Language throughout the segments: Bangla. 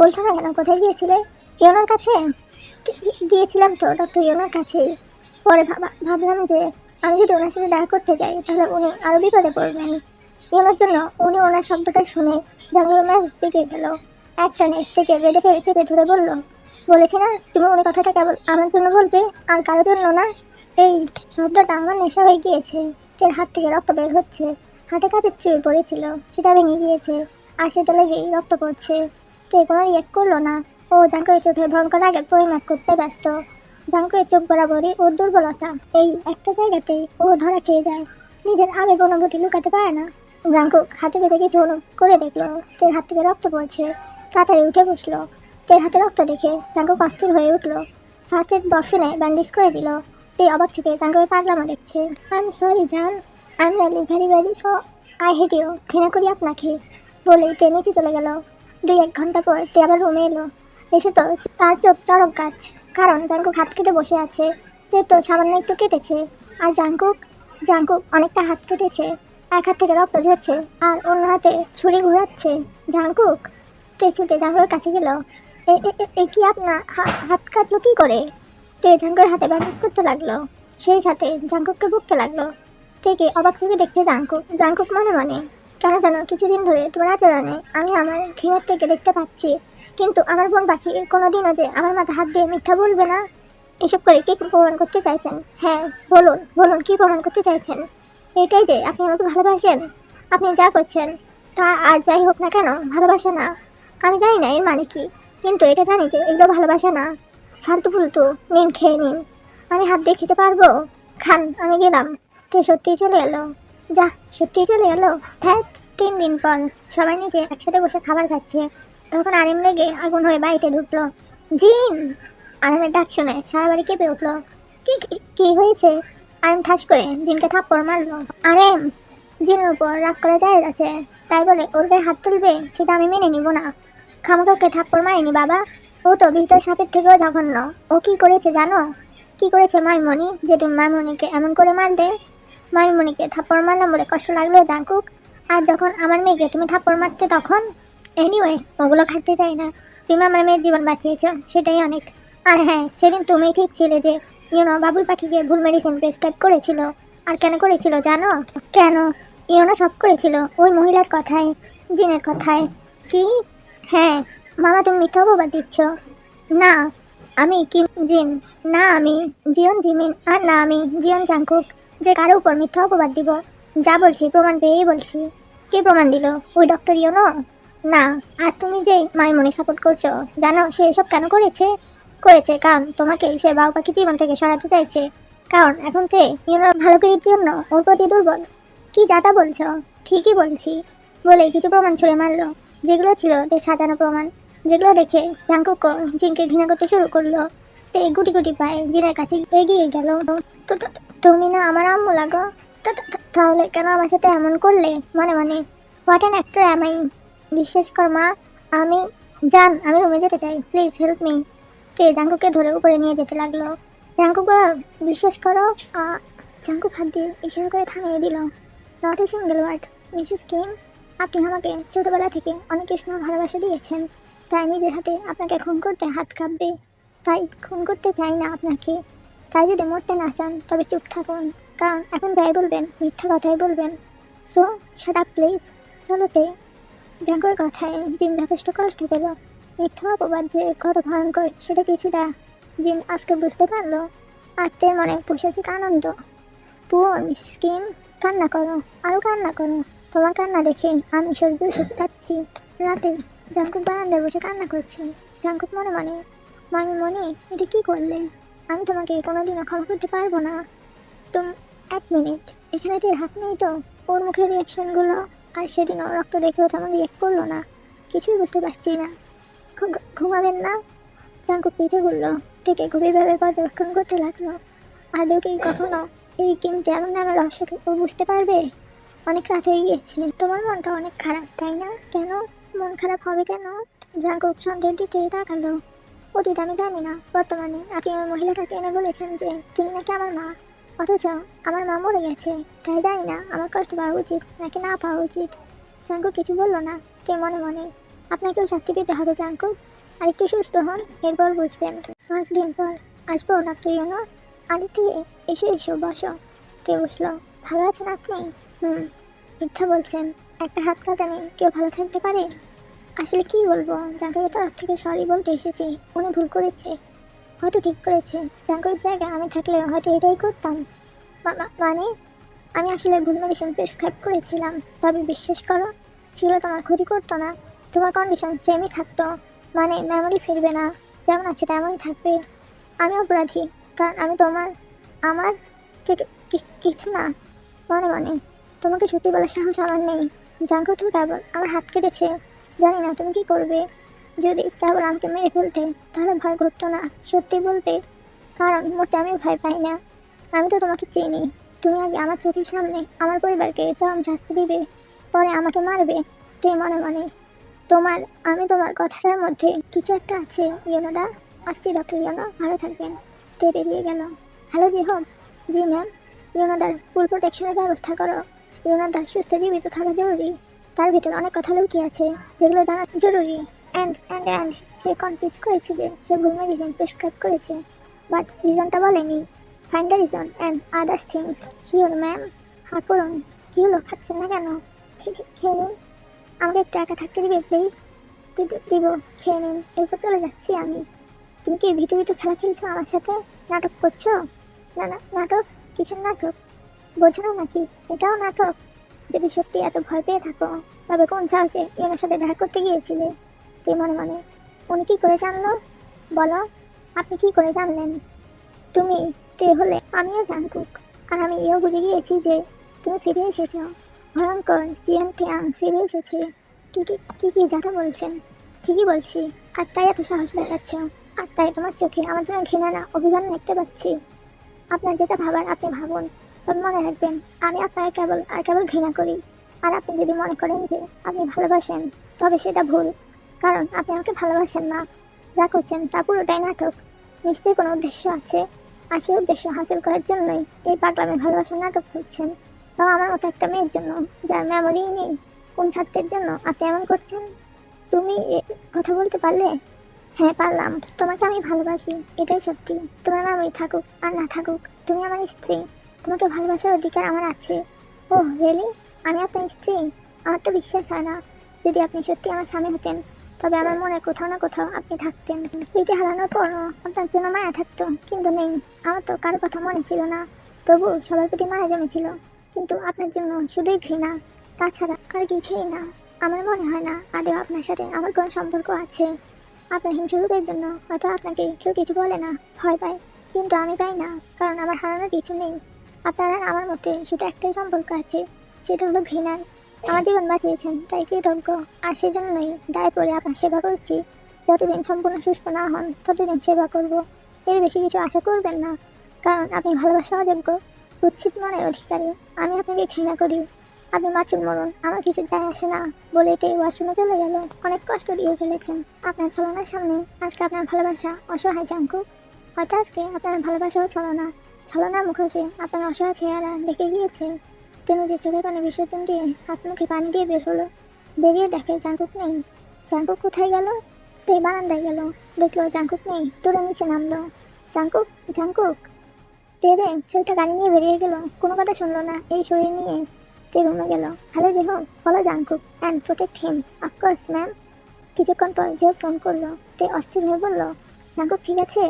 বলছো না কেন কোথায় গিয়েছিলে? ইয়োনার কাছে? গিয়েছিলাম তো ডক্টর ইয়োনার কাছে পরে ভাবা- ভাবলাম যে আমি যদি ওনার সাথে দেখা করতে যাই, তাহলে উনি আরও বিপদে পড়বেন। ইয়োনার জন্য উনি ওনার শব্দটা শুনে জানলার ম্যাচ দিকে গেল একটা নেট থেকে বেডে ফেলে চেপে ধরে বলল, বলেছি না, তুমি উনি কথাটা কেবল আমার জন্য বলবে, আর কারোর জন্য না? এই শব্দটা আমার নেশা হয়ে গিয়েছে, এর হাত থেকে রক্ত বের হচ্ছে। হাতে কাজের চুল পড়েছিল, সেটা ভেঙে গিয়েছে, আর সেটা লেগেই রক্ত পড়ছে। কে কোনো রিয়েক্ট করল না। ও জাঙ্কুরের চোখের ভয়ঙ্কর আগে পরিমাপ করতে ব্যস্ত। জাঙ্কুরের চোখ বরাবরই ওর দুর্বলতা। এই একটা জায়গাতেই ও ধরা খেয়ে যায়। নিজের আবেগ অনুভূতি লুকাতে পারে না। জাঙ্কুক হাতে বেঁধে কিছু করে দেখল, তের হাত থেকে রক্ত পড়ছে। তাড়াতাড়ি উঠে বসল। তের হাতে রক্ত দেখে জাঙ্কুক অস্থির হয়ে উঠল। ফার্স্ট এড বক্সে নেয় ব্যান্ডেজ করে দিল। তে অবাক চোখে জাঙ্কুকের পাগলামো দেখছে। আই এম সরি জান। I am really very very so I hate you ঘৃণা করি আপনাকে। বলেই নিচে চলে গেল। দুই এক ঘণ্টা পর তে আবার রুমে এলো। এসে তো তার চোখ চরক গাছ কারণ জাঙ্কুক হাত কেটে বসে আছে তে তো সামান্য একটু কেটেছে। আর জাঙ্কুক জাঙ্কুক অনেকটা হাত কেটেছে। এক হাত থেকে রক্ত ঝরছে আর অন্য হাতে ছুরি ঘুরাচ্ছে। জাঙ্কুক তে ছুটে জাঙ্কুকের কাছে গেল? এ কি আপনার হাত কাটলো কী করে? তে জাঙ্কুর হাতে ব্যান্ডেজ করতে লাগল? সেই সাথে জাঙ্কুককে ভুগতে লাগল। থেকে অবাক চোখে দেখতে জাঙ্কুক? জাঙ্কুক মনে মনে? কেন যেন কিছুদিন ধরে তোমার আচরণে আমি আমার ঘৃণার থেকে দেখতে পাচ্ছি। কিন্তু আমার বোন পাখি কোনোদিনও যে আমার মাথা হাত দিয়ে মিথ্যা বলবে না। এসব করে কি প্রমাণ করতে চাইছেন? হ্যাঁ বলুন বলুন, কি প্রমাণ করতে চাইছেন? এটাই যে আপনি আমাকে ভালোবাসেন, আপনি যা করছেন, তা আর যাই হোক না কেন, ভালোবাসা না। আমি জানি না এর মানে কি, কিন্তু এটা জানি যে এগুলো ভালোবাসা না। ফালতু ফুলতু নিন খেয়ে নিন। আমি হাত দিয়ে খেতে পারব? খান, আমি গেলাম। তে সত্যিই চলে এলো? যা, সত্যিই চলে এলো। ধ্যাত তিন দিন পর সবাই নিচে একসাথে বসে খাবার খাচ্ছে। তখন আরিম লেগে আগুন হয়ে বাড়িতে ঢুকলো। জিন! আরামের ডাক শুনে সারা বাড়ি কেঁপে উঠল। কি, কি- হয়েছে? আরিম ঠাস করে জিনকে থাপ্পড় মারলো। আরেম! জিনের উপর রাগ করে যায় আছে। তাই বলে ওর গায়ে হাত তুলবে সেটা আমি মেনে নিব না। খামুকাকে থাপ্পড় মারেনি বাবা। ও তো ভিতর সাপের থেকেও জঘন্য। ও কি করেছে জানো? কি করেছে মাইমণি যে তুমি মাইমণিকে এমন করে মারলে? মাইমণিকে থাপ্পড় মারলাম বলে কষ্ট লাগল জাঙ্কুক। আর যখন আমার মেয়েকে তুমি থাপ্পড় মারতে তখন এনিওয়ে ওগুলো খাটতে চাই না। তুমি আমার মেয়ের জীবন বাঁচিয়েছ, সেটাই অনেক। আর হ্যাঁ সেদিন তুমি ঠিক ছিলে যে ইউনো বাবুই পাখিকে ভুল মেডিসিন প্রেসক্রাইব করেছিল। আর কেন করেছিল জানো? কেন? ইউনো সব করেছিল, ওই মহিলার কথায়, জিনের কথায়। কি? হ্যাঁ মামা তুমি মিথ্যা অপবাদ দিচ্ছ। না, আমি কি জিন? না আমি জিয়ন জিমিন, আর না আমি জিয়ন জাঙ্কুক যে কারও উপর মিথ্যা অপবাদ দিব। যা বলছি, প্রমাণ পেয়েই বলছি। কে প্রমাণ দিল? ওই ডক্টর ইউনো না, আর তুমি যে মাইমনি সাপোর্ট করছ, জানো সে এসব কেন করেছে? করেছে কারণ তোমাকে সে বাবু পাখি জীবন থেকে সরাতে চাইছে। কারণ এখন সে ইউনোর ভালো করার জন্য ওর প্রতি দুর্বল। কি দাদা বলছো? ঠিকই বলছি। বলে কিছু প্রমাণ ছুড়ে মারলো, যেগুলো ছিল তে সাজানো প্রমাণ। যেগুলো দেখে জাঙ্কুক জিনকে ঘৃণা করতে শুরু করল। তে গুটি গুটি পায়ে জিনের কাছে এগিয়ে গেল। তুমি না আমার আম্মু লাগো? তাহলে কেন আমার সাথে এমন করলে? মানে মানে হোয়াট অ্যান অ্যাক্টর আমি বিশ্বাস কর মা আমি জান আমি রুমে যেতে চাই। প্লিজ হেল্প মি কে জাঙ্কুকে ধরে উপরে নিয়ে যেতে লাগল। জাঙ্কুক বিশ্বাস করো আহ, জাঙ্কুক হাত দিয়ে ইশারা করে থামিয়ে দিল। Not a single word Mrs King আপনি আমাকে ছোটোবেলা থেকে অনেক স্নেহ ভালোবাসা দিয়েছেন। তাই নিজের হাতে আপনাকে খুন করতে হাত কাঁপবে। তাই খুন করতে চাই না আপনাকে। তাই যদি মরতে না চান তবে চুপ থাকুন। কারণ এখন যাই বলবেন, মিথ্যা কথাই বলবেন। সো আপ প্লিজ চলোতে জাঙ্কুর কথায়, জিম যথেষ্ট কষ্ট পেল। মিথ্যা অপবাদ যে কত ভয়ঙ্কর, সেটা কিছুটা জিম আজকে বুঝতে পারল। আর তের মনে পুষেছে আনন্দ। পুয়ার মিসেস কিম, কান্না করো আরও কান্না করো। তোমার কান্না দেখে আমি সহ্য করতে পারছি। রাতে জাঙ্কুক বারান্দায় বসে কান্না করছি। জাঙ্কুক মনে মনে, মামি মনে, এটা কি করলে? আমি তোমাকে কোনোদিনও ক্ষমা করতে পারব না। তুম এক মিনিট। এখানে তোর হাত নেই তো? ওর মুখের রিয়াকশনগুলো আর সেদিনও রক্ত দেখেও তেমন রিয়াক্ট করল না। কিছুই বুঝতে পারছি না। ঘুমাবেন না? জাঙ্কুক পিঠে ঘুরলো। থেকে গভীরভাবে পর্যবেক্ষণ করতে লাগল। আদৌ কি কখনো এই কিন্তু এমন নামের রহস্যকে ও বুঝতে পারবে? অনেক রাত হয়ে গিয়েছে তোমার মনটা অনেক খারাপ, তাই না? কেন? মন খারাপ হবে কেন? জাগক সন্দেহের দিকে তাকালো। অতীত আমি জানি না। বর্তমানে আপনি ওই মহিলাটাকে এনে বলেছেন যে তিনি নাকি আমার মা। অথচ আমার মা মরে গেছে। তাই জানি না, আমার কষ্ট পাওয়া উচিত নাকি না পাওয়া উচিত। জাঙ্কু কিছু বলল না, কে মনে মনে। আপনাকেও শাস্তি পেতে হবে জাঙ্কুক আর একটু সুস্থ হন, এরপর বুঝবেন। পাঁচ দিন পর আসব ডাক্তার ইউনো। আদিত্য এসো এসো, বসো। কে বসল? ভালো আছেন আপনি? হুম, মিথ্যা বলছেন। একটা হাত কাটানে কেউ ভালো থাকতে পারে? আসলে কি বলব? জাঙ্কুকের তরফ থেকে সরি বলতে এসেছি। উনি ভুল করেছে। হয়তো ঠিক করেছে। জাঙ্কুকের জায়গায় আমি থাকলে হয়তো এটাই করতাম। মানে? আমি আসলে ভুল মেডিসিন প্রেসক্রাইব করেছিলাম। তবে বিশ্বাস করো ছিল তোমার ক্ষতি করতো না। তোমার কন্ডিশন সেমই থাকতো। মানে মেমোরি ফিরবে না। যেমন আছে তেমনই থাকবে। আমি অপরাধী, কারণ আমি তোমার, আমার কিছু না। মনে মনে। তোমাকে সত্যি বলার সাহস আমার নেই। জাঙ্কু তুমি কেবল আমার হাত কেটেছে। জানি না তুমি কি করবে। যদি কেবল আমাকে মেরে ফেলতে তাহলে ভয় করতো না। সত্যি বলতে, কারণ মোটে আমি ভয় পাই না। আমি তো তোমাকে চিনি। তুমি আগে আমার চোখের সামনে আমার পরিবারকে চরম শাস্তি দিবে, পরে আমাকে মারবে তে মনে মনে? তোমার, আমি তোমার কথাটার মধ্যে কিছু একটা আছে, ইয়োনোদা। আসছি, ডক্টর ইয়োনো। ভালো থাকবেন। তে বেরিয়ে গেল। হ্যালো, জি হোম। জি, ম্যাম। ইয়োনোদার ফুল প্রোটেকশনের ব্যবস্থা করো। ইয়োনোদার সুস্থ, জীবিত থাকা জরুরি। তার ভিতরে অনেক কথা লুকিয়ে আছে যেগুলো জানা জরুরি। অ্যান্ড অ্যান্ড অ্যান্ড সে কনফিউজ করেছে যে সে ভুল মেডিসিন প্রেসক্রাইব করেছে। বাট রিজনটা বলেনি। Find the reason and others things sure ma'am হ্যাঁ করুন কী হলো খাচ্ছেন না কেন? খেয়ে নিন। আমাকে একটু একা থাকতে দিবে প্লিজ দিব খেয়ে নিন। এরপর চলে যাচ্ছি আমি। তুমি কি ভিতরে ভিতরে খেলা খেলছো আমার সাথে? নাটক করছ? না না নাটক? কিসের নাটক? বোঝো না নাকি? এটাও নাটক। যদি সত্যি এত ভয় পেয়ে থাকো, তবে কোন সাহসে এনার সাথে দেখা করতে গিয়েছিলে? কে মনে মনে? উনি কি করে জানলো? বলো, আপনি কি করে জানলেন? তুমি কে হলে আমিও জানতুক। আর আমি এও বুঝে গিয়েছি যে তুমি ফিরে এসেছ। ভয়ঙ্কর জিয়ান টিয়াং ফিরে এসেছে। কি কি কি কি যাতা বলছেন? ঠিকই বলছি। আর তাই এত সাহস দেখাচ্ছ। আর তাই তোমার চোখে আমার জন্য ঘৃণা না দেখতে পাচ্ছি। আপনার যেটা ভাবার আপনি ভাবুন। তবে মনে রাখবেন, আমি আপনাকে কেবল, আর কেবল ঘৃণা করি। আর আপনি যদি মনে করেন যে আপনি ভালোবাসেন, তবে সেটা ভুল। কারণ আপনি আমাকে ভালোবাসেন না। যা করছেন তা পুরোটাই নাটক। নিশ্চয়ই কোনো উদ্দেশ্য আছে। আর সেই উদ্দেশ্য হাসিল করার জন্যই এই পাগলামে ভালোবাসার নাটক করছেন তাও আমার মতো একটা মেয়ের জন্য, যার মেমোরি নেই, কোন ছাত্রের জন্য আপনি এমন করছেন? তুমি কথা বলতে পারলে? হ্যাঁ পারলাম। তোমাকে আমি ভালোবাসি। এটাই সত্যি। তোমার মেমোরি থাকুক আর না থাকুক, তুমি আমার স্ত্রী। তোমাকে ভালোবাসার অধিকার আমার আছে। Oh really? আমি আপনার স্ত্রী। আমার তো বিশ্বাস হয় না। যদি আপনি সত্যি আমার স্বামী হতেন, তবে আমার মনে কোথাও না কোথাও আপনি থাকতেন। স্ত্রীকে হারানোর পরও আপনার জন্য মায়া থাকতো, কিন্তু নেই। আমার তো কারও কথা মনে ছিল না। তবু সবার প্রতি মায়া জমেছিল। কিন্তু আপনার জন্য শুধুই ঘৃণা। তাছাড়া আর কিছুই না। আমার মনে হয় না আদেও আপনার সাথে আমার কোনো সম্পর্ক আছে। আপনার হিংসা রূপের জন্য হয়তো আপনাকে কেউ কিছু বলে না, ভয় পায়। কিন্তু আমি পাই না, কারণ আমার হারানোর কিছু নেই। আপনার আর আমার মধ্যে শুধু একটাই সম্পর্ক আছে, সেটা হলো ঘৃণার আমার জীবন বাঁচিয়েছেন, তাই কৃতজ্ঞ। আর সেজন্যই দায় পড়ে আপনার সেবা করছি। যতদিন সম্পূর্ণ সুস্থ না হন, ততদিন সেবা করব। এর বেশি কিছু আশা করবেন না, কারণ আপনি ভালোবাসা অযোগ্য উচ্ছিত মনের অধিকারী। আমি আপনাকে ঘৃণা করি। আপনি বাঁচুন মরুন আমার কিছু যায় আসে না বলে এটাই ওয়াশরুমে চলে গেল। অনেক কষ্ট দিয়ে ফেলেছেন আপনার ছলনার সামনে। আজকে আপনার ভালোবাসা অসহায় জাঙ্কু হয়তো আজকে আপনার ভালোবাসাও ছলনা। ছলনার মুখোশে আপনার অসহায় চেহারা দেখে গিয়েছে। তিনি যে চোখে পানি বিসর্জন দিয়ে হাত মুখে পানি দিয়ে বের হলো। বেরিয়ে দেখে জাঙ্কুক নেই। জাঙ্কুক কোথায় গেল? তে বারান্দায় গেল। দেখল জাঙ্কুক নেই তোরা নিচে নামলো। জাঙ্কুক জাঙ্কুক তে রে, ছেলেটা গাড়ি নিয়ে বেরিয়ে গেল। কোনো কথা শুনলো না। এই শরীর নিয়ে তে রুমে গেল? হ্যালো দেহ follow Jungkook and protect him of course ma'am কিছুক্ষণ পর যে ফোন করল তে অস্থির হয়ে বলল জাঙ্কুক ঠিক আছে?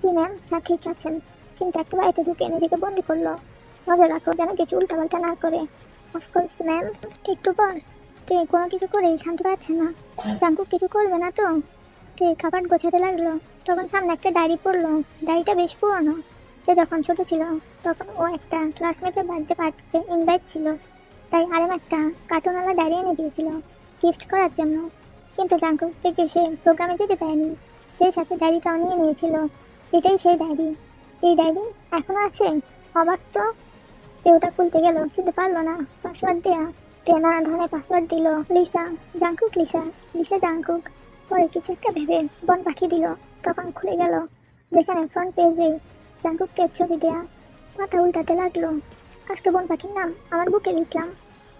জি ম্যাম হ্যাঁ ঠিক আছেন। কিন্তু একটা বাড়িতে ঢুকে নিজেকে বন্দি করল। নজর রাখো যেন কিছু উল্টাপাল্টা না করে। অফকোর্স ম্যাম একটু পর তে কোনো কিছু করেই শান্তি পাচ্ছে না। জাঙ্কুক কিছু করবে না তো। তে খাবার গোছাতে লাগল। তখন সামনে একটা ডায়েরি পড়ল। ডায়েরিটা বেশ পুরনো। সে যখন ছোট ছিল, তখন ও একটা ক্লাসমেটের বার্থডে পার্টিতে ইনভাইট ছিল। তাই আরেম একটা কার্টুনওয়ালা ডায়েরি এনে দিয়েছিল গিফট করার জন্য। কিন্তু জাঙ্কুক থেকে সে প্রোগ্রামে যেতে চায়নি সেই সাথে ডায়েরিটাও নিয়ে নিয়েছিল। এটাই সেই ডায়েরি। এই ডায়েরি এখনও আছে অবাক তো? কেউটা খুলতে গেল কিন্তু পারল না। পাসওয়ার্ড দেয়া। নানা ধরনের পাসওয়ার্ড দিল। Lisa Jungkook Lisa. Lisa Jungkook পরে কিছু একটা ভেবে বন পাখি দিল। তখন খুলে গেল। যেখানে ফ্রন্ট পেজে জাঙ্কুকের ছবি দেয়া। মাথা উল্টাতে লাগল। আজকে বন পাখির নাম আমার বুকে লিখলাম।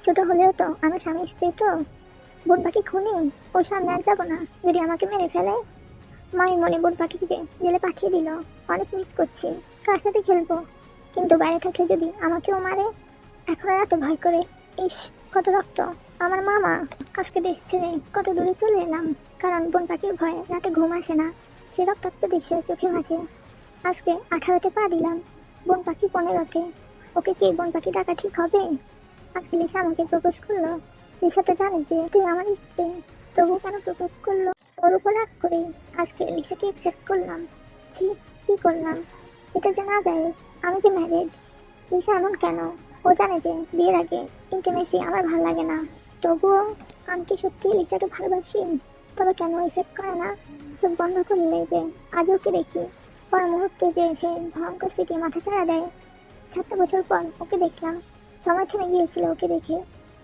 ছোট হলেও তো আমার স্বামী স্ত্রী তো? বোন পাখি খুনি? ওর সামনে আর যাব না। যদি আমাকে মেরে ফেলে? মাই মনে বোন পাখিকে জেলে পাঠিয়ে দিল। অনেক মিস করছি। কার সাথে খেলব? কিন্তু বাইরে থাকলে যদি আমাকেও মারে? এখন এত ভয় করে। ইস, কত রক্ত। আমার মামা আজকে দেশ ছেড়ে কত দূরে চলে এলাম। কারণ বোন পাখির ভয়ে রাতে ঘুম আসে না। সে রক্তাক্ত দেখে চোখে মাঝে। আজকে আঠারোতে পা দিলাম। বোন পাখি পনেরোতে। ওকে কি বোন পাখি ডাকা ঠিক হবে? আজকে লিসা আমাকে প্রপোজ করল। লিসা তো জানে যে তুই আমার স্ত্রী। তবু কেন প্রপোজ করল? ওর উপর রাগ করে আজকে লিসাকে অ্যাকসেপ্ট করলাম। ছি, কি করলাম? এটা জানা যায়, আমি যে ম্যারেড লিসা এমন কেন? ও জানে যে বিয়ের আগে ইন্টিমেসি আমার ভালো লাগে না। তবুও আমি কি সত্যি লিসাকে ভালোবাসি? তবে কেন এফেক্ট করে না? চোখ বন্ধ করলে যে আজও ওকে দেখি? পর মুহূর্তে যে সে ভয়ঙ্কর স্মৃতি মাথা ছাড়া দেয়। সাতটা বছর পর ওকে দেখলাম। সময় থেমে গিয়েছিল ওকে দেখে।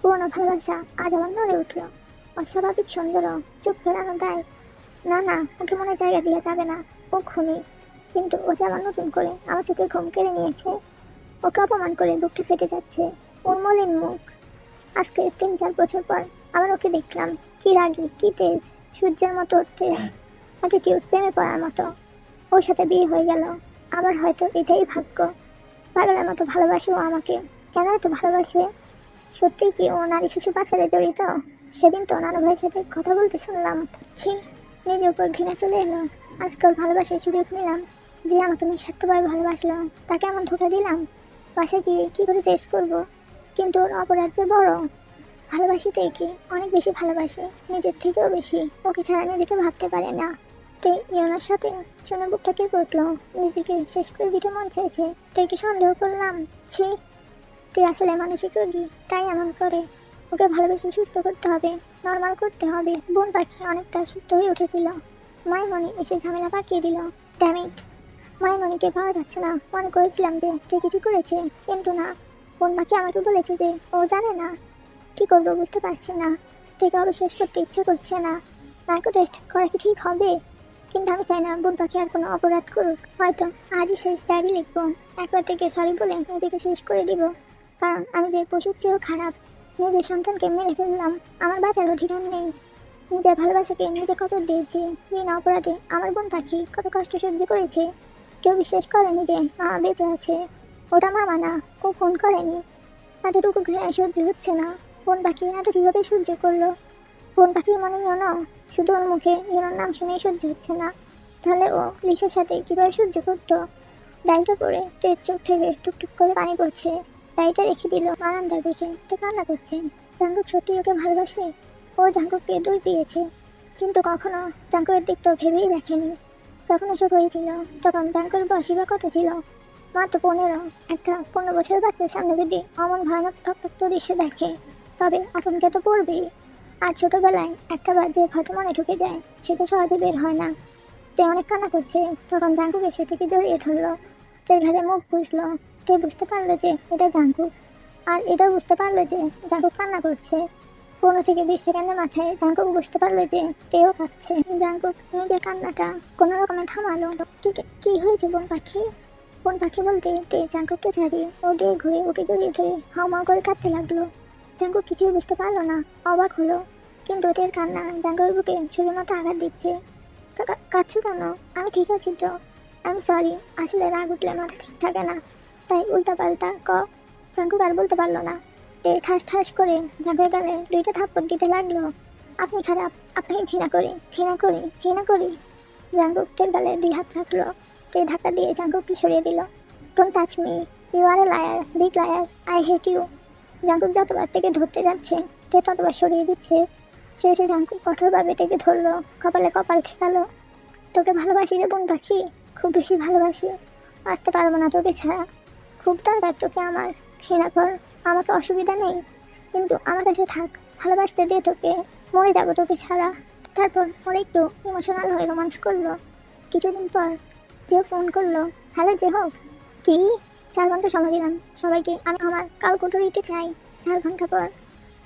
পুরোনো ভালোবাসা আজ আমার নড়ে উঠল। অস্বাভাবিক সুন্দর চোখ ফেরানো দেয় না না ওকে মনে জায়গা দেওয়া যাবে না। ও খুনি কিন্তু ও যে আমার নতুন করে আমার চোখে ঘুম কেড়ে নিয়েছে। ওকে অপমান করে বুকটা ফেটে যাচ্ছে ওর মলিন মুখ। আজকে তিন চার বছর পর আবার ওকে দেখলাম। কি রাগি, কি তেজ, সূর্যের মতো তেজ অ্যাটিটিউড প্রেমে পড়ার মতো। ওর সাথে বিয়ে হয়ে গেল। আবার হয়তো এটাই ভাগ্য। পাগলের মতো ভালোবাসে ও আমাকে। কেন এত ভালোবাসে? সত্যি কি ও নারী শিশু পাচারে জড়িত? সেদিন তো নানা ভাইয়ের সাথে কথা বলতে শুনলাম। ছি নিজের উপর ঘৃণা চলে এলো। আজকাল ভালোবাসার সুযোগ নিলাম, যে আমাকে নিঃস্বার্থভাবে ভালোবাসলো, তাকে এমন ধোকা দিলাম। বাসা গিয়ে কী করে ফেস করব? কিন্তু ওর অপরাধ যে বড়। ভালোবাসি তো একে, অনেক বেশি ভালোবাসি, নিজের থেকেও বেশি। ওকে ছাড়া নিজেকে ভাবতে পারে না। তো ইউনার সাথে শুনে বুকটা কে করল নিজেকে শেষ করে দিতে মন চাইছে, তুই কি সন্দেহ করলাম? ছি তুই আসলে মানসিক রোগী, তাই এমন করে। ওকে ভালোবেসে সুস্থ করতে হবে নর্মাল করতে হবে। বোন পাখি অনেকটা সুস্থ হয়ে উঠেছিল। মাইমণি এসে ঝামেলা পাকিয়ে দিল। ড্যামিট মাইমণিকে পাওয়া যাচ্ছে না। মনে করেছিলাম যে সে কিছু করেছে, কিন্তু না। বোন পাখি আমাকে বলেছে যে ও জানে না। কি করব বুঝতে পারছি না। থেকে অবিশ্বাস করতে ইচ্ছে করছে না। নাইকো টেস্ট করা কি ঠিক হবে? কিন্তু আমি চাই না বোন পাখি আর কোনো অপরাধ করুক। হয়তো আজই শেষ ডায়েরি লিখব। একবার থেকে সরি বলে নিজেকে শেষ করে দিব। কারণ আমি যে পশুর চেয়েও খারাপ। নিজের সন্তানকে মেরে ফেললাম। আমার বাঁচার অধিকার নেই। নিজের ভালোবাসাকে নিজে কত দিয়েছি। বিনা অপরাধে আমার বোন পাখি কত কষ্ট সহ্য করেছে। কেউ বিশ্বাস করেনি যে মামা বেঁচে আছে। ওটা মামা না, ও ফোন করেনি। এতটুকু ঘৃণা সহ্য হচ্ছে না। বোন পাখি এত কীভাবে সহ্য করল? বোন পাখির মনে হলো, শুধু ওর মুখে ইউনোর নাম শুনেই সহ্য হচ্ছে না। তাহলে ও লিসার সাথে কীভাবে সহ্য করতো? ডাইলটা পরে তের চোখ থেকে টুকটুক করে পানি পড়ছে। ডাইটা রেখে দিল। বারান্দার বসে তো কান্না করছে? জাঙ্কুক সত্যি ওকে ভালোবাসে? ও জাঙ্কুককে দোষ দিয়েছে। কিন্তু কখনো জাঙ্কুকের দিক তো ভেবেই দেখেনি। যখন ওসব হয়েছিল। তখন জাঙ্কুর বয়সী বা কত ছিল? মাত্র পনেরো। একটা পনেরো বছরের বাচ্চার সামনে যদি অমন ভয়ানক রক্তাক্ত দৃশ্য দেখে, তবে আতঙ্কে তো পড়বেই। আর ছোটোবেলায় একটা বার যে হয়তো মনে ঢুকে যায়, সেটা সহজে বের হয় না। তে অনেক কান্না করছে, তখন জাঙ্কুক সে থেকে জড়িয়ে ধরলো। তের ঘাড়ে মুখ বুঝলো তে বুঝতে পারল যে এটা জাঙ্কু আর এটাও বুঝতে পারল যে জাঙ্কুক কান্না করছে। পনেরো থেকে বিশ সেকেন্ডের মাথায় জাঙ্কুক বুঝতে পারল যে তেও কাঁদছে জাঙ্কুক নিজের কান্নাটা কোনো রকমে থামালো। কি হয়েছে বোন পাখি? বোন পাখি বলতে তে জাঙ্কুককে ছাড়িয়ে ও দিয়ে ঘুরে, ওকে জড়িয়ে ধরে হাওমা করে কাঁদতে লাগল। জাঙ্কুক কিছুই বুঝতে পারল না। অবাক হলো। কিন্তু ওদের কান্না জাঙ্কুকের বুকে ছুরির মতো আঘাত দিচ্ছে। কাঁদছো কেন? আমি ঠিক আছি তো। আমি সরি আসলে রাগ উঠলে মাথা ঠিক থাকে না। তাই উল্টা পাল্টা ক। জাঙ্কুক আর বলতে পারল না। তে ঠাস ঠাস করে জাঙ্কুর গালে দুইটা থাপ্পড় দিতে লাগল। আপনি খারাপ আপনাকে ঘৃণা করি ঘৃণা করি ঘৃণা করি। জাঙ্কুক তের গালে দুই হাত রাখল। তে ধাক্কা দিয়ে জাঙ্কুককে সরিয়ে দিল। Don't touch me you are a liar big liar I hate you Jungkook যতবার থেকে ধরতে যাচ্ছে, তে ততবার সরিয়ে দিচ্ছে। শেষে জাঙ্কুক কঠোরভাবে থেকে ধরলো, কপালে কপাল ঠেকালো। তোকে ভালোবাসি রে বোন পাখি খুব বেশি ভালোবাসি। আসতে পারব না তোকে ছাড়া। খুব দরকার তোকে আমার ঘৃণা কর, আমাকে অসুবিধা নেই। কিন্তু আমার কাছে থাক, ভালোবাসতে দে তোকে, মরে যাব তোকে ছাড়া। তারপর ওর একটু ইমোশনাল হয়ে রোমান্স করল। কিছুদিন পর যে ফোন করল, হ্যালো, যে হোক। কি? চার ঘণ্টা সময় দিলাম। সবাইকে আমি আমার কাল কুটুরিতে চাই। চার ঘণ্টা পর?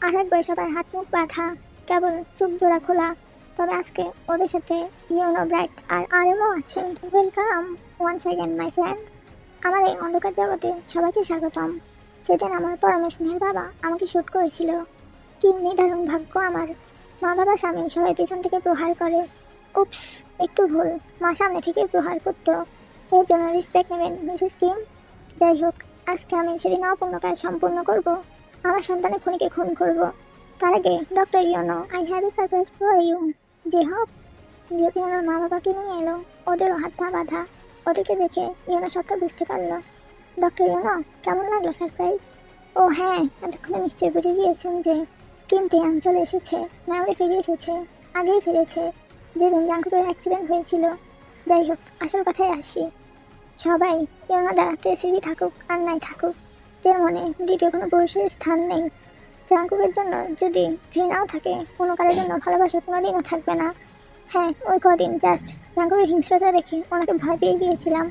আর একবার সবার হাত মুখ বাঁধা, কেবল চোখ জোড়া খোলা। তবে আজকে ওদের সাথে ইউনো ব্রাইট আর আরএমও আছেন। Welcome one second my friend আমার এই অন্ধকার জগতে সবাইকে স্বাগতম। সেদিন আমার পরম স্নেহের বাবা আমাকে শ্যুট করেছিল। কি নির্ধারণ ভাগ্য আমার। মা বাবা স্বামী সবাই পেছন থেকে প্রহার করে। উপস একটু ভুল। মা সামনে থেকে প্রহার করতো। এর জন্য রেসপেক্ট নেবেন, মিসেস কিম। যাই হোক, আজকে আমি সেদিন অপূর্ণ কাজ সম্পূর্ণ করব। আমার সন্তানের খুনিকে খুন করব। তার আগে doctor Yuno I have a surprise for you যে হোক যেহেতু আমার মা বাবাকে নিয়ে এলো, ওদেরও হাত পা বাঁধা। ওদেরকে দেখে ইউনো সবটা বুঝতে পারল। ডক্টর ইউনো কেমন লাগল সারপ্রাইজ ও হ্যাঁ এতক্ষণে নিশ্চয়ই বুঝে গিয়েছেন যে কিম টিয়াং চলে এসেছে মেমরি ফিরে এসেছে, আগেই ফিরেছে। যেদিন জাঙ্কুকের অ্যাক্সিডেন্ট হয়েছিল। যাই হোক, আসল কথায় আসি। সবাই ইউনাদা তেসিবি থাকুক, আর নাই থাকুক। যে মনে দ্বিতীয় কোনো পুরুষের স্থান নেই। জাঙ্কুকের জন্য যদি ঘৃণাও থাকে, কোনো কারোর জন্য ভালোবাসা কোনোদিনও থাকবে না। হ্যাঁ ওই কদিন জাস্ট জাঙ্কুকের হিংস্রতা দেখে ওনাকে ভয় পেয়ে গিয়েছিলাম।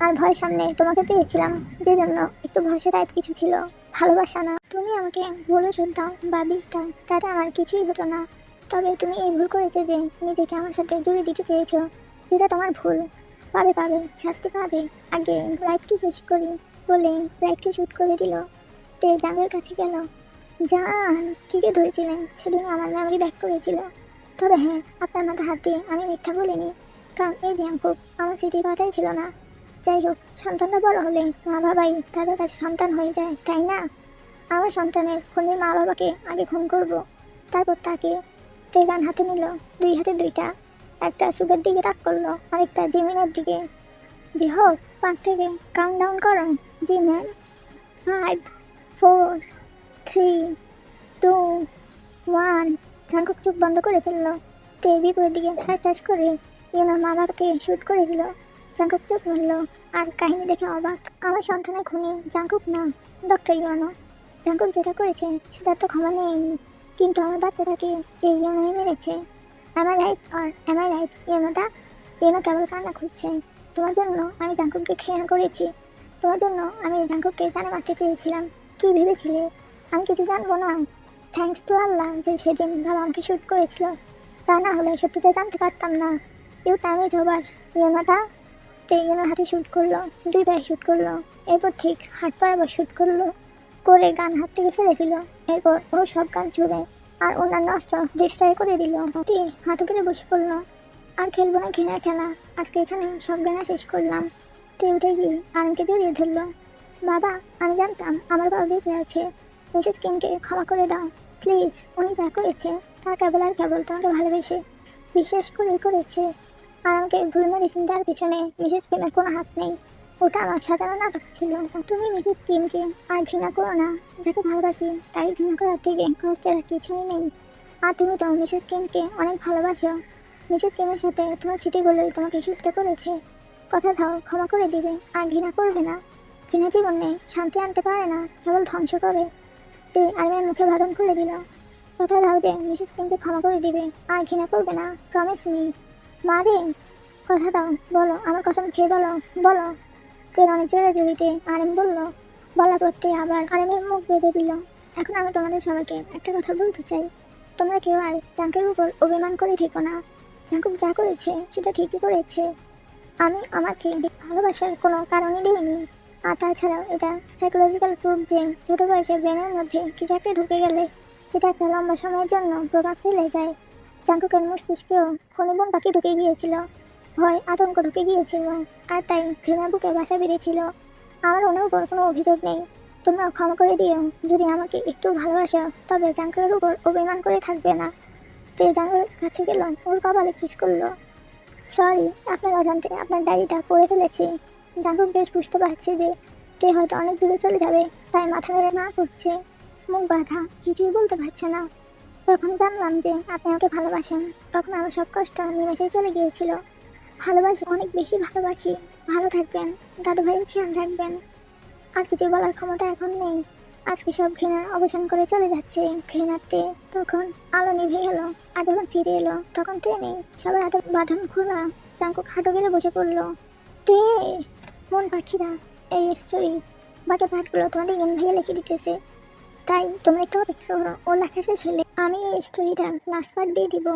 আর ভয় সামনে তোমাকে পেয়েছিলাম, যে জন্য একটু ভরসা টাইপ কিছু ছিল। ভালোবাসা না। তুমি আমাকে বলে শুনতাম বা বিষতাম তাতে আমার কিছুই হতো না। তবে তুমি এই ভুল করেছ যে নিজেকে আমার সাথে জুড়ে দিতে চেয়েছো। যেটা তোমার ভুল। পাবে পাবে, শাস্তি পাবে। আগে ব্রাইটকে শেষ করি বলে ব্রাইটকে শ্যুট করে দিল। তে জাঙ্গের কাছে গেল। জান ঠিকই ধরেছিলেন সেদিন আমার মেমরি ব্যাক করেছিল। তবে হ্যাঁ আপনার মাথা হাত দিয়ে আমি মিথ্যা বলিনি। কারণ এই জ্যাম্পুক আমার স্মৃতির কথাই ছিল না। যাই হোক সন্তানটা বড় হলে মা বাবাই তাদের কাছে সন্তান হয়ে যায়, তাই না? আমার সন্তানের খুনি মা বাবাকে আগে খুন করব। তারপর তাকে তেগান হাতে নিল, দুই হাতে দুইটা। একটা সুগের দিকে তাক করল, আরেকটা জিমিনের দিকে। জি হোক, পাঁচ থেকে কাউন্ট ডাউন করো জি ma'am five four three two one Jungkook চোখ বন্ধ করে ফেলল। তে বিপরীত দিকে ঠাস ঠাস করে ইউনার মা বাবাকে শ্যুট করে দিল। জাঙ্কুক চোখ মারলো আর কাহিনী দেখে অবাক। আমার সন্তানের খুনি জাঙ্কুক না ডক্টর ইউনো। জাঙ্কুক যেটা করেছে, সেটা তো ক্ষমা নেই কিন্তু আমার বাচ্চাটাকে এই ইউনোই মেরেছে আমার রাইট আর আমার রাইট ইউনোটা, ইউনো কেবল কান্না খুঁজছে। তোমার জন্য আমি জাঙ্কুককে ঘৃণা করেছি। তোমার জন্য আমি জাঙ্কুককে জানে মারতে চেয়েছিলাম। কী ভেবেছিলে? আমি কিছু জানব না। থ্যাঙ্কস টু আল্লাহ যে সেদিন বাবা আমাকে শ্যুট করেছিল। তা না হলে সত্যিটা জানতে পারতাম না। ইউ টাইম ইজ ওভার ইউনোটা হাতে শ্যুট করল, দুই পায়ে শ্যুট করল। এরপর ঠিক হাত পা আবার শ্যুট করল, করে গান হাত থেকে ফেলে দিল। এরপর ও সব গান চুড়ে আর অন্যান্য অস্ত্র ডিস্ট্রয় করে দিল। তে হাঁটু কেটে বসে পড়ল। আর খেলব না ঘৃণার খেলা। আজকে এখানে সব গানা শেষ করলাম। তে উঠে গিয়ে আনকে জড়িয়ে ধরলো। বাবা, আমি জানতাম আমার বাবা বেঁচে আছে। মিসেস কিংকে ক্ষমা করে দাও। প্লিজ, উনি যা করেছে তা কেবল আর কেবল তোমাকে ভালোবেসে, বিশ্বাস করে করেছে। আর আমাকে ভুল মেডিসিন দেওয়ার পিছনে মিসেস কিমের কোনো হাত নেই। ওটা আমার সাধারণ নাটক ছিল। তুমি মিসেস কিমকে আর ঘৃণা করো না। যাকে ভালোবাসি, তাই ঘৃণা করার থেকে কষ্টের কিছুই নেই। আর তুমি তো মিসেস কিমকে অনেক ভালোবাসো। মিসেস কিমের সাথে তোমার স্মৃতিগুলোই তোমাকে সুস্থ করেছে। কথা দাও, ক্ষমা করে দিবে, আর ঘৃণা করবে না। ঘৃণা জীবনে শান্তি আনতে পারে না, কেবল ধ্বংস করে। তে আর্মির মুখে বাদন করে দিল। কথা যে মিসেস কিমকে ক্ষমা করে দিবে? আর ঘৃণা করবে না প্রমিস মি মারে কথা দাও, বলো, আমার কসম খেয়ে বলো বলো। তেল অনেক জোরে জড়িতে আরেম বলল বলা করতে আবার আরেমের মুখ বেঁধে দিল। এখন আমি তোমাদের সবাইকে একটা কথা বলতে চাই। তোমরা কেউ আর জাঙ্কের উপর অভিমান করে থেকো না। জাঙ্কুক যা করেছে, সেটা ঠিকই করেছে। আমি আমাকে ভালোবাসার কোনো কারণই দিইনি। আর তাছাড়াও এটা সাইকোলজিক্যাল প্রুফ যে ছোটো বয়সে ব্রেনের মধ্যে কিছু একটা ঢুকে গেলে সেটা একটা লম্বা সময়ের জন্য প্রভাব ফেলে যায়। জাঙ্কুকের মস্তিষ্কেও খনিবন পাখি ঢুকে গিয়েছিল। ভয়, আতঙ্ক ঢুকে গিয়েছিল আর তাই ঘৃণা বুকে বাসা বেঁধেছিল। আমার ওনার উপর কোনো অভিযোগ নেই। তোমরা ক্ষমা করে দিও। যদি আমাকে একটু ভালোবাসো, তবে জাঙ্কুকের উপর অভিমান করে থাকবে না। তো জাঙ্কুকের কাছে গেল, ওর কপালে কিস করল। সরি, আপনার অজান্তে আপনার ডায়েরিটা পড়ে ফেলেছি। জাঙ্কুক বেশ বুঝতে পারছে যে তে হয়তো অনেক দূরে চলে যাবে, তাই মাথা মেরে না করছে মুখ বাঁধা, কিছুই বলতে পারছে না। যখন জানলাম যে আপনি আমাকে ভালোবাসেন। তখন আমার সব কষ্ট নিমেষে চলে গিয়েছিল। ভালোবাসি, অনেক বেশি ভালোবাসি। ভালো থাকবেন দাদু ভাইয়ের খেয়াল রাখবেন। আর কিছু বলার ক্ষমতা এখন নেই। আজকে সব ঘৃণা অবসান করে চলে যাচ্ছে। ঘৃণাতে তখন আলো নিভে গেল আর যখন ফিরে এলো। তখন নেই সবার হাতে বাঁধন খোলা চাঙ্কু খাটো গেলে বসে পড়ল। তে মন পাখিরা, এই স্টোরি বাকি পাঠগুলো তোমাদের ইন ভাইয়া লিখে দিতেছে। তাই তোমরা একটু অপেক্ষা করো, ও লেখা শেষ হলে আমি এই স্টোরিটা লাস্ট পার্ট দিয়ে দিব।